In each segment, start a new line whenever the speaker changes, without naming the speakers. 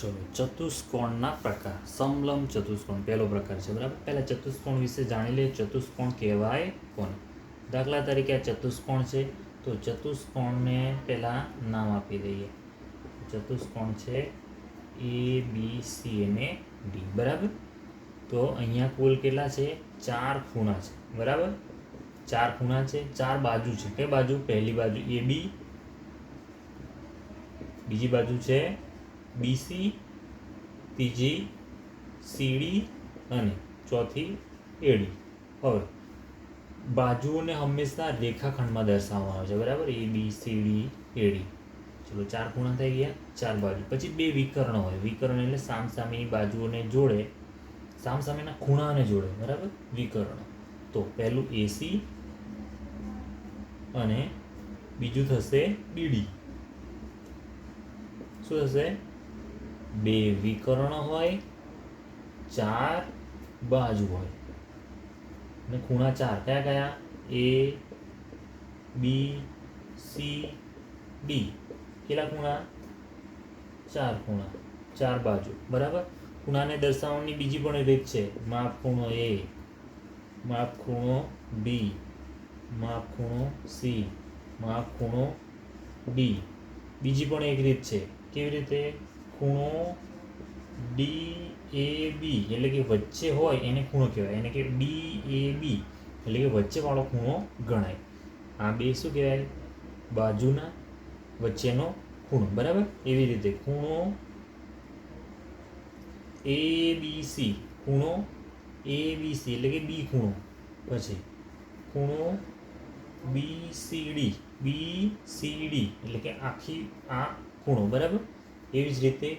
ચલો, ચતુષ્કોણના પ્રકાર. સમલંબ ચતુષ્કોણ, પહેલો પ્રકાર છે, બરાબર? પહેલાં ચતુષ્કોણ વિશે જાણી લઈએ ચતુષ્કોણ કહેવાય કોને? દાખલા તરીકે આ ચતુષ્કોણ છે, તો ચતુષ્કોણને પહેલાં નામ આપી દઈએ. ચતુષ્કોણ છે એ બી સી અને ડી બરાબર? તો અહીંયા કુલ કેટલા છે? ચાર ખૂણા છે, બરાબર? ચાર ખૂણા છે, ચાર બાજુ છે. કઈ બાજુ? પહેલી બાજુ એ બી બીજી બાજુ છે બીસી ત્રીજી સીડી અને ચોથી એડી હવે, બાજુઓને હંમેશા રેખાખંડમાં દર્શાવવામાં આવે છે, બરાબર? એ બી સી ડી એડી ચલો, ચાર ખૂણા થઈ ગયા, ચાર બાજુ. પછી બે વિકર્ણ હોય. વિકર્ણ એટલે સામસામેની બાજુઓને જોડે, સામસામેના ખૂણાને જોડે, બરાબર? વિકર્ણ. તો પહેલું એસી અને બીજું થશે બીડી શું થશે? બે વિકર્ણ હોય, ચાર બાજુ હોય. અને ખૂણા ચાર કયા કયા? એ બી સી ડી કેટલા ખૂણા? ચાર ખૂણા. ચાર બાજુ. બરાબર? ખૂણાને દર્શાવવાની બીજી પણ રીત છે. માપ ખૂણો એ માપ ખૂણો બી માપ ખૂણો સી માપ ખૂણો ડી બીજી પણ એક રીત છે. કેવી રીતે? ખૂણો ડી એ બી એટલે કે વચ્ચે હોય એને ખૂણો કહેવાય. એને કે ડી એ બી એટલે કે વચ્ચેવાળો ખૂણો ગણાય. આ બે શું કહેવાય? બાજુના વચ્ચેનો ખૂણો. બરાબર? એવી રીતે ખૂણો એ બી સી ખૂણો એ બી સી એટલે કે બી ખૂણો. પછી ખૂણો B C D B C D એટલે કે આખી આ ખૂણો. બરાબર? એવી જ રીતે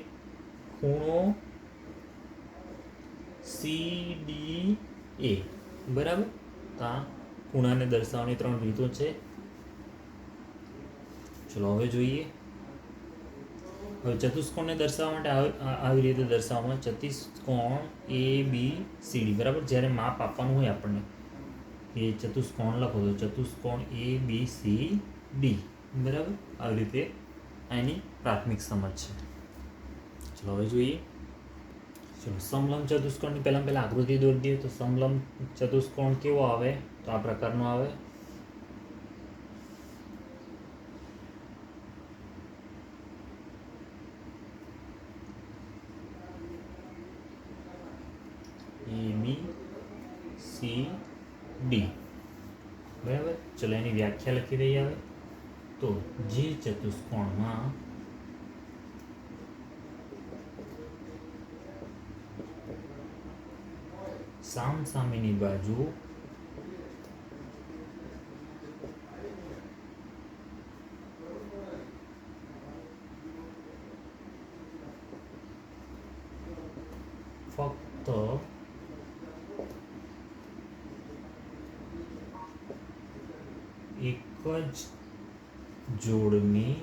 ખૂણો સી ડી એ બરાબર? તો આ ખૂણાને દર્શાવવાની ત્રણ રીતો છે. ચલો, હવે જોઈએ. હવે ચતુષ્કોણને દર્શાવવા માટે આવી રીતે દર્શાવવામાં ચતુષ્કોણ એ બી સી ડી બરાબર? જ્યારે માપ આપવાનું હોય આપણને. એ ચતુષ્કોણ લખો તો ચતુષ્કોણ એ બી સી ડી બરાબર? આવી રીતે એની પ્રાથમિક સમજ છે. ચલો હવે જોઈએ ચલો, સમલંબ ચતુષ્કોણની પહેલાં પહેલાં આકૃતિ દોરી દઈએ તો સમલંબ ચતુષ્કોણ કેવો આવે? તો આ પ્રકારનો આવે. એ સી ડી બરાબર? ચલો, એની વ્યાખ્યા લખી રહી આવે તો, જે ચતુષ્કોણમાં સામ સામેની બાજુ ફક્ત એક જ જોડની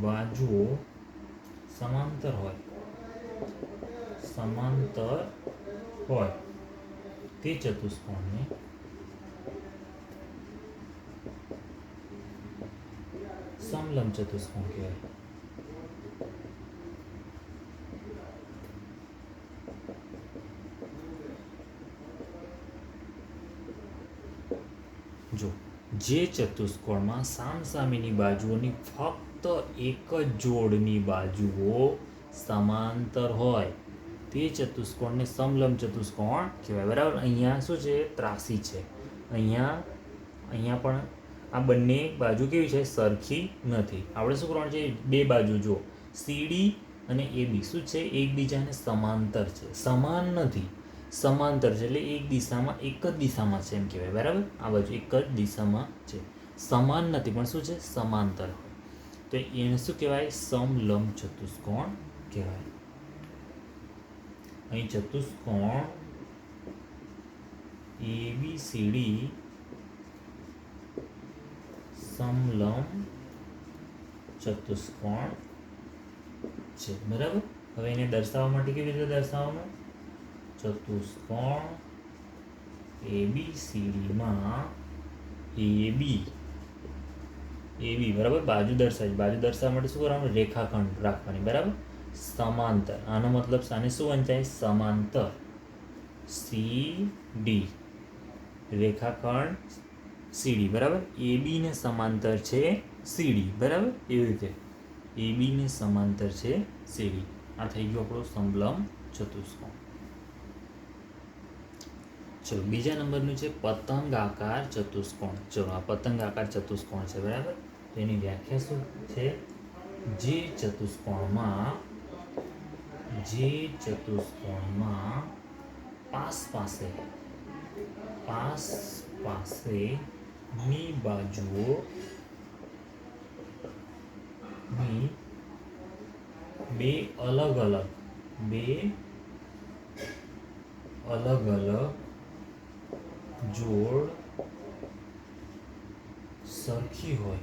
બાજુઓ સમાંતર હોય. સમાંતર હોય તે ચતુષ્કોણને સમલંબ ચતુષ્કોણ કહેવાય જો, જે ચતુષ્કોણમાં સામસામેની બાજુઓની ફક્ત એક જ જોડની બાજુઓ સમાંતર હોય. તે ચતુષ્કોણને સમલંબ ચતુષ્કોણ કહેવાય. બરાબર? અહીંયા શું છે? ત્રાસી છે. અહીંયા અહીંયા પણ આ બંને બાજુ કેવી છે? સરખી નથી. આપણે શું કરવાનું છે? બે બાજુ જુઓ. સીડી અને એ બી શું છે? એકબીજાને સમાંતર છે. સમાન નથી. સમાંતર છે એટલે એક દિશામાં એક જ દિશામાં છે એમ કહેવાય. બરાબર? આ બાજુ એક જ દિશામાં છે. સમાન નથી, પણ શું છે? સમાંતર તો એને શું કહેવાય? સમલંબ ચતુષ્કોણ કહેવાય. અહીં ચતુષ્કોણ એ બી સી ડી સમલંબ ચતુષ્કોણ છે. બરાબર? હવે એને દર્શાવવા માટે કેવી રીતે દર્શાવવાનું? ચતુષ્કોણ એ બી સી ડીમાં એ બી એ બી બરાબર? બાજુ દર્શાવી બાજુ દર્શાવવા માટે શું કરવાનું? રેખાખંડ રાખવાની, બરાબર? સમાંતર આનો મતલબ આને શું વંચાય સમાંતર સી ડી રેખાખંડ સીડી બરાબર એ બીને સમાંતર છે સીડી બરાબર એવી રીતે. એ બીને સમાંતર છે સીડી આ થઈ ગયો આપણો સમલમ ચતુષ્કોણ. ચલો, બીજા નંબરનું છે પતંગ આકાર ચતુષ્કોણ. ચલો, આ પતંગ આકાર ચતુષ્કોણ છે, બરાબર? તેની વ્યાખ્યા શું છે? જે ચતુષ્કોણમાં જે ચતુષ્કોણમાં પાસ પાસે પાસ પાસે ની બાજુઓ ની બે અલગ અલગ, બે અલગ અલગ જોડ સરખી હોય.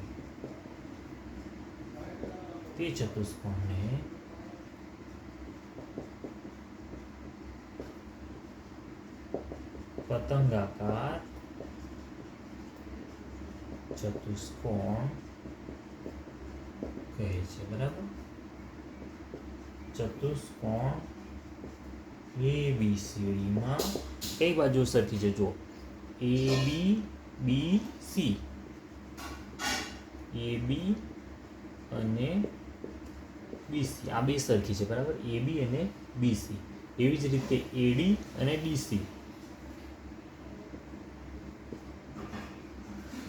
તે ચતુષ્કોણને પતંગાકાર ચતુષ્કોણ કહે છે બરાબર ચતુષ્કોણ એ બી સીડીમાં કઈ બાજુ સરખી છે જો એ બી બી સી એ બી અને બીસી આ બે સરખી છે બરાબર એ બી અને બીસી એવી જ રીતે એડી અને ડીસી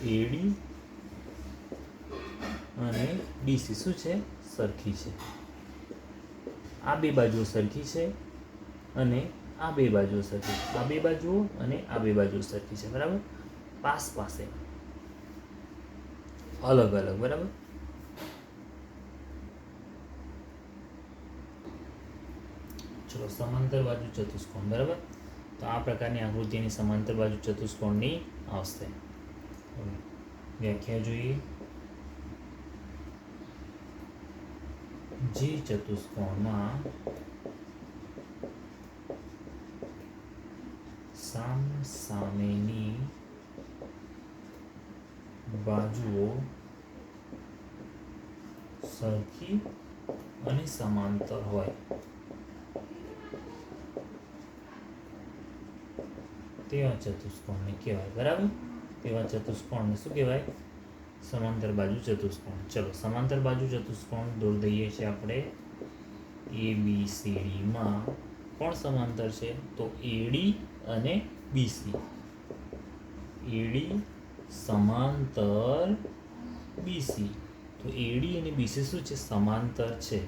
એડી અને બીસી શું છે? સરખી છે. આ બે બાજુઓ સરખી છે અને આ બે બાજુઓ સરખી છે. આ બે બાજુઓ અને આ બે બાજુઓ સરખી છે. બરાબર? પાસ પાસે. અલગ અલગ. બરાબર? ચલો, સમાંતર બાજુ ચતુષ્કોણ. બરાબર? તો આ પ્રકારની આકૃતિની સમાંતર બાજુ ચતુષ્કોણની આવશે. વ્યાખ્યા જોઈએ. જે ચતુષ્કોણમાં સામ સામેની બાજુઓ સરખી અને સમાંતર હોય. તેવા ચતુષ્કોણને કહેવાય, બરાબર? તેવા ચતુષ્કોણને શું કહેવાય સમાંતર બાજુ ચતુષ્કોણ. ચલો, સમાંતર બાજુ ચતુષ્કોણ દોર દઈએ છીએ આપણે. એ બી સી ડીમાં કોણ સમાંતર છે? તો એડી અને બીસી એડી સમાંતર બીસી તો એડી અને બીસી શું છે? સમાંતર છે.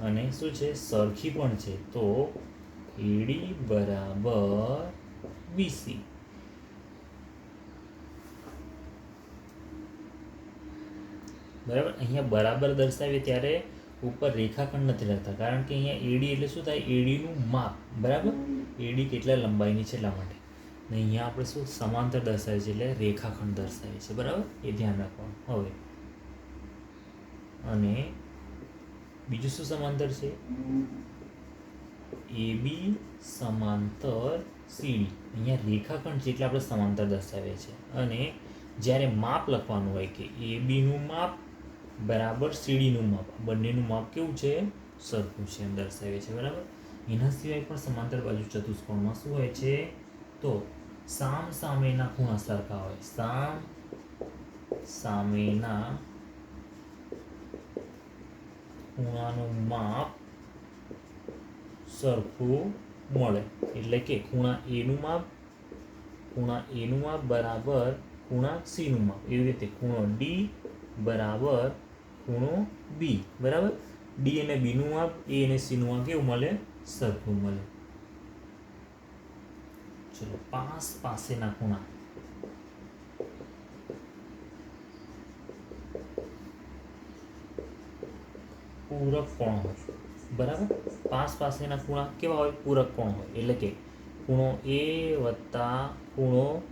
અને શું છે? સરખી પણ છે. તો એડી બરાબર બીસી બરાબર? અહીંયા બરાબર દર્શાવીએ ત્યારે ઉપર રેખાખંડ નથી લખતા કારણ કે અહીંયા એડી એટલે શું થાય? એડીનું માપ. બરાબર? એડી કેટલા લંબાઈની છે એટલા માટે. ને અહીંયા આપણે શું? સમાંતર દર્શાવે છે એટલે રેખાખંડ દર્શાવે છે. બરાબર? એ ધ્યાન રાખવાનું. હવે. અને બીજું શું સમાંતર છે? એ બી સમાંતર સીડી અહીંયા રેખાખંડ છે આપણે સમાંતર દર્શાવીએ છીએ અને જ્યારે માપ લખવાનું હોય કે એ બીનું માપ બરાબર સીડીનું માપ. બંનેનું માપ કેવું છે? સરખું છે દર્શાવે છે, બરાબર? એના સિવાય પણ સમાંતર બાજુ ચતુષ્કોણમાં શું હોય છે? તો સામ સામેના ખૂણા સરખા હોય. સામ સામેના ખૂણાનું માપ સરખું મળે. એટલે કે ખૂણા એનું માપ, ખૂણા એનું માપ બરાબર ખૂણા સીનું માપ. એવી રીતે ખૂણો ડી બરાબર ખૂણો બી બરાબર? ડી અને બીનું માપ એ અને સીનું માપ કેવું મળે? સરખું મળે. ચલો, પાસ પાસેના ખૂણા. પૂરક કોણ હોય? બરાબર? પાસ પાસેના ખૂણા કેવા હોય? પૂરક કોણ હોય? એટલે કે ખૂણો એ વત્તા ખૂણો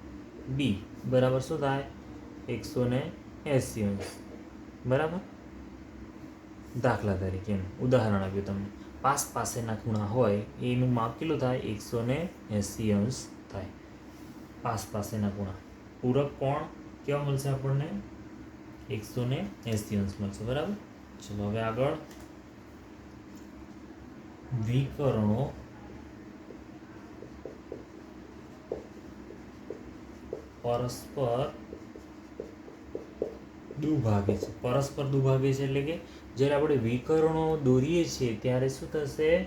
બી બરાબર શું થાય? એકસો ને એંસી અંશ બરાબર? દાખલા તરીકે એમ. ઉદાહરણ આપ્યું તમને. પાસ પાસેના ખૂણા હોય એનું માપ કેટલું થાય? એકસો ને એંસી અંશ થાય. પાસ પાસેના ખૂણા. પૂરક કોણ? કેવા મળશે આપણને? એકસો ને એંસી અંશ મળશે. બરાબર? ચલો, હવે આગળ. વિકર્ણો. પરસ્પર દુભાગે છે. પરસ્પર દુભાગે છે એટલે કે જ્યારે આપણે વિકર્ણો દોરીએ છીએ, ત્યારે શું થશે?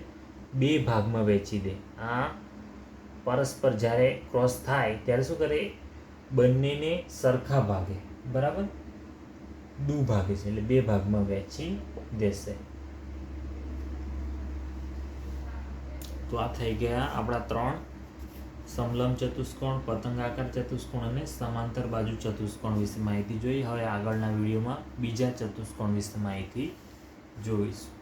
બે ભાગમાં વહેંચી દે. આ પરસ્પર જ્યારે ક્રોસ થાય, ત્યારે શું કરે? બંનેને સરખા ભાગે. બરાબર? દુભાગે છે, એટલે બે ભાગમાં વહેંચી દેશે. તો આ થઈ ગયા આપણા ત્રણ સમલંબ ચતુષ્કોણ પતંગાકાર ચતુષ્કોણ અને સમાંતર બાજુ ચતુષ્કોણ વિશે માહિતી જોઈ. હવે આગળના વિડીયોમાં બીજા ચતુષ્કોણ વિશે માહિતી જોઈશું.